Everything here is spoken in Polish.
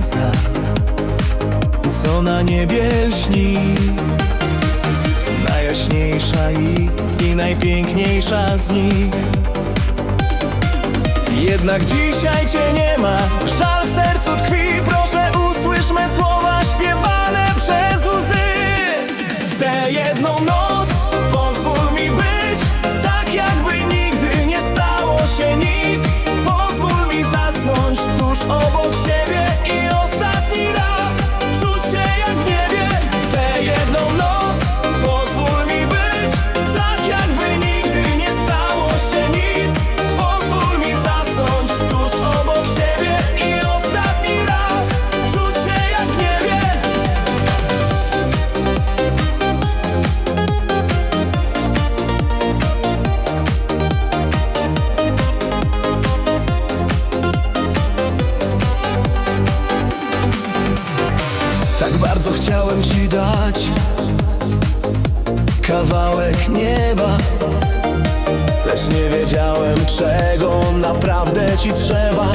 gwiazda, co na niebie lśni? Najjaśniejsza i, i najpiękniejsza z nich. Jednak dzisiaj Cię nie ma, żal w sercu chciałem Ci dać Kawałek nieba Lecz nie wiedziałem czego naprawdę Ci trzeba.